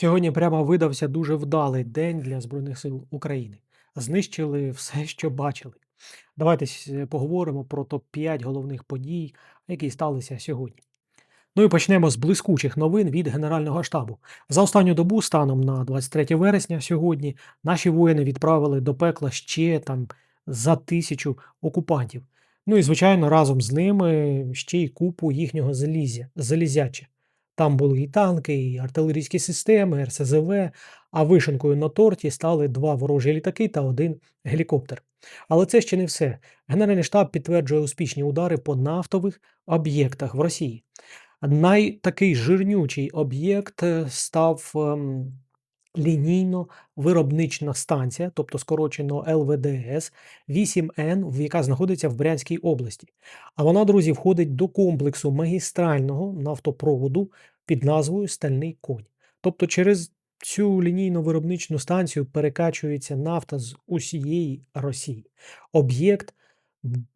Сьогодні прямо видався дуже вдалий день для Збройних сил України. Знищили все, що бачили. Давайте поговоримо про топ-5 головних подій, які сталися сьогодні. Ну і почнемо з блискучих новин від Генерального штабу. За останню добу, станом на 23 вересня, сьогодні наші воїни відправили до пекла ще там за тисячу окупантів. Ну і звичайно, разом з ними ще й купу їхнього залізя, залізяча. Там були і танки, і артилерійські системи, РСЗВ, а вишенкою на торті стали два ворожі літаки та один гелікоптер. Але це ще не все. Генеральний штаб підтверджує успішні удари по нафтових об'єктах в Росії. Найтакий жирнючий об'єкт е, став ем, лінійно-виробнична станція, тобто скорочено ЛВДС 8Н, яка знаходиться в Брянській області. А вона, друзі, входить до комплексу магістрального нафтопроводу під назвою Стальний конь. Тобто через цю лінійно-виробничну станцію перекачується нафта з усієї Росії. Об'єкт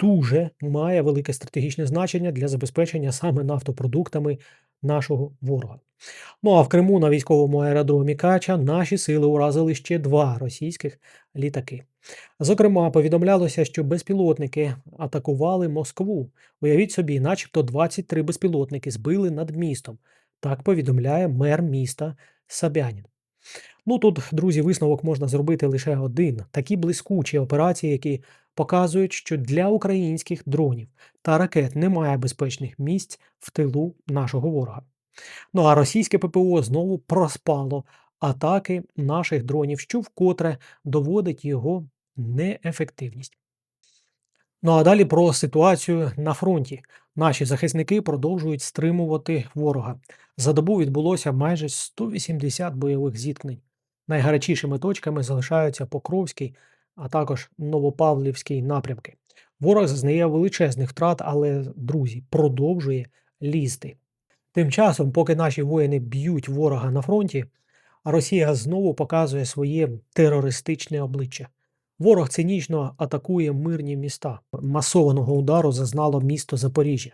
дуже має велике стратегічне значення для забезпечення саме нафтопродуктами нашого ворога. Ну а в Криму на військовому аеродромі Кача наші сили уразили ще два російських літаки. Зокрема, повідомлялося, що безпілотники атакували Москву. Уявіть собі, начебто 23 безпілотники збили над містом. Так повідомляє мер міста Собянін. Ну тут, друзі, висновок можна зробити лише один: такі блискучі операції, які показують, що для українських дронів та ракет немає безпечних місць в тилу нашого ворога. Ну а російське ППО знову проспало атаки наших дронів, що вкотре доводить його неефективність. Ну а далі про ситуацію на фронті. Наші захисники продовжують стримувати ворога. За добу відбулося майже 180 бойових зіткнень. Найгарячішими точками залишаються Покровський, а також Новопавлівський напрямки. Ворог зазнає величезних втрат, але, друзі, продовжує лізти. Тим часом, поки наші воїни б'ють ворога на фронті, Росія знову показує своє терористичне обличчя. Ворог цинічно атакує мирні міста. Масованого удару зазнало місто Запоріжжя.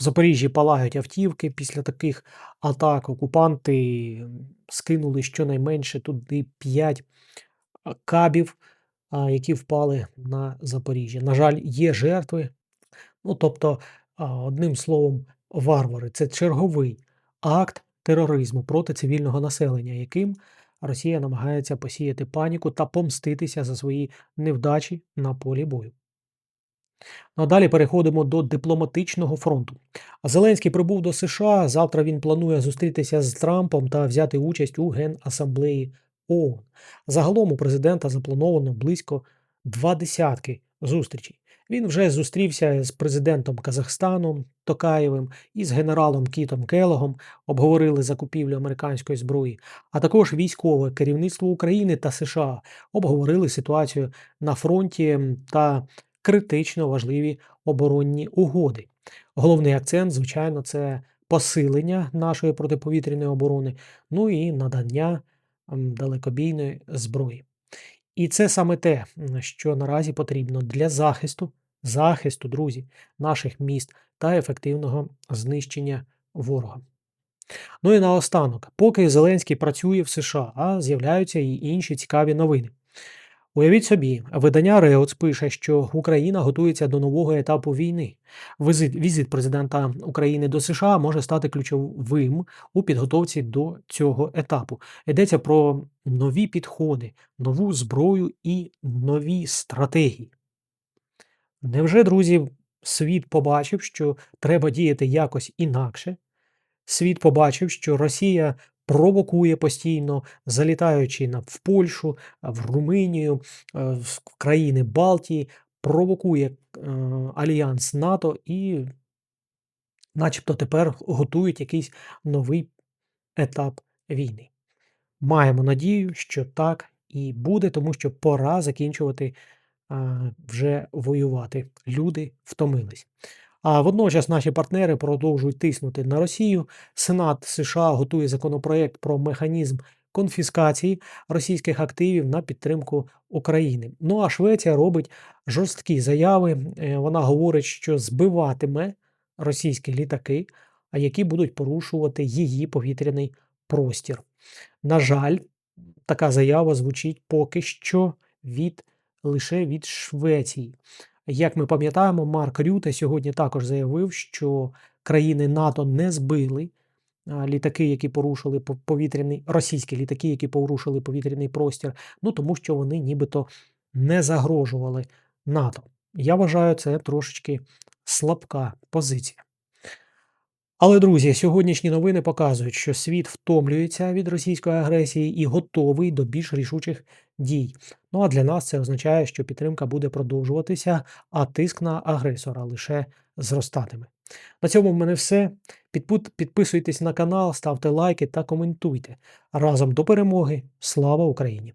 В Запоріжжі палають автівки. Після таких атак окупанти скинули щонайменше туди 5 кабів, які впали на Запоріжжя. На жаль, є жертви. Ну, тобто, одним словом, варвари. Це черговий акт тероризму проти цивільного населення, яким Росія намагається посіяти паніку та помститися за свої невдачі на полі бою. Ну, а далі переходимо до дипломатичного фронту. Зеленський прибув до США. Завтра він планує зустрітися з Трампом та взяти участь у Генасамблеї ООН. Загалом у президента заплановано близько два десятки зустрічей. Він вже зустрівся з президентом Казахстану Токаєвим і з генералом Кітом Келогом, обговорили закупівлю американської зброї, а також військове керівництво України та США обговорили ситуацію на фронті та критично важливі оборонні угоди. Головний акцент, звичайно, це посилення нашої протиповітряної оборони, ну і надання далекобійної зброї. І це саме те, що наразі потрібно для захисту, захисту, друзі, наших міст та ефективного знищення ворога. Ну і наостанок, поки Зеленський працює в США, а з'являються і інші цікаві новини. Уявіть собі, видання Реоц пише, що Україна готується до нового етапу війни. Візит, візит президента України до США може стати ключовим у підготовці до цього етапу. Йдеться про нові підходи, нову зброю і нові стратегії. Невже, друзі, світ побачив, що треба діяти якось інакше? Світ побачив, що Росія провокує постійно, залітаючи на в Польщу, в Румунію, в країни Балтії, провокує е, альянс НАТО і, начебто, тепер готують якийсь новий етап війни. Маємо надію, що так і буде, тому що пора закінчувати вже воювати. Люди втомились. А водночас наші партнери продовжують тиснути на Росію. Сенат США готує законопроект про механізм конфіскації російських активів на підтримку України. Ну а Швеція робить жорсткі заяви. Е, Вона говорить, що збиватиме російські літаки, які будуть порушувати її повітряний простір. На жаль, така заява звучить поки що від лише від Швеції. Як ми пам'ятаємо, Марк Рюте сьогодні також заявив, що країни НАТО не збили літаки, які порушили повітряний російські літаки, які порушили повітряний простір, ну тому що вони нібито не загрожували НАТО. Я вважаю, це трошечки слабка позиція. Але, друзі, сьогоднішні новини показують, що світ втомлюється від російської агресії і готовий до більш рішучих дій. Ну а для нас це означає, що підтримка буде продовжуватися, а тиск на агресора лише зростатиме. На цьому в мене все. Підписуйтесь на канал, ставте лайки та коментуйте. Разом до перемоги. Слава Україні!